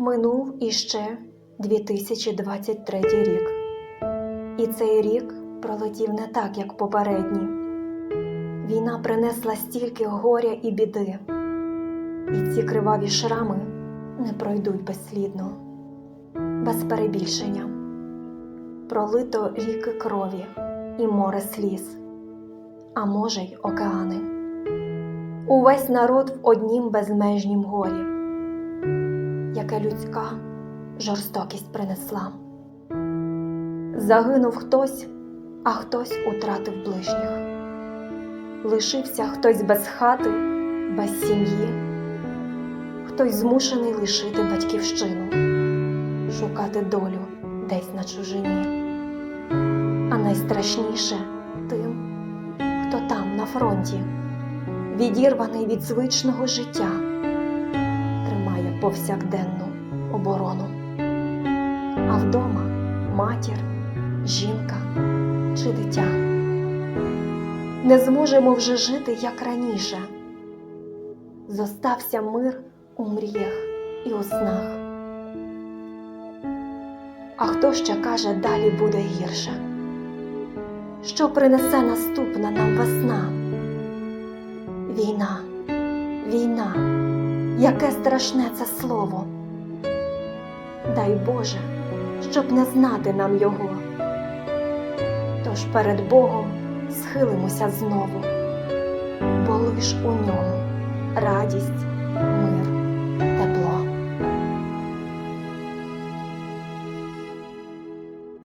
Минув іще 2023 рік. І цей рік пролетів не так, як попередні. Війна принесла стільки горя і біди, і ці криваві шрами не пройдуть безслідно, без перебільшення. Пролито ріки крові і море сліз, а може й океани. Увесь народ в однім безмежнім горі, яке людська жорстокість принесла. Загинув хтось, а хтось утратив ближніх. Лишився хтось без хати, без сім'ї, хтось змушений лишити батьківщину, шукати долю десь на чужині. А найстрашніше тим, хто там на фронті, відірваний від звичного життя, повсякденну оборону. А вдома матір, жінка чи дитя. Не зможемо вже жити, як раніше. Зостався мир у мріях і у снах. А хто ще каже, далі буде гірше? Що принесе наступна нам весна? Війна, війна, яке страшне це слово. Дай Боже, щоб не знати нам його. Тож перед Богом схилимося знову, бо лиш у ньому радість,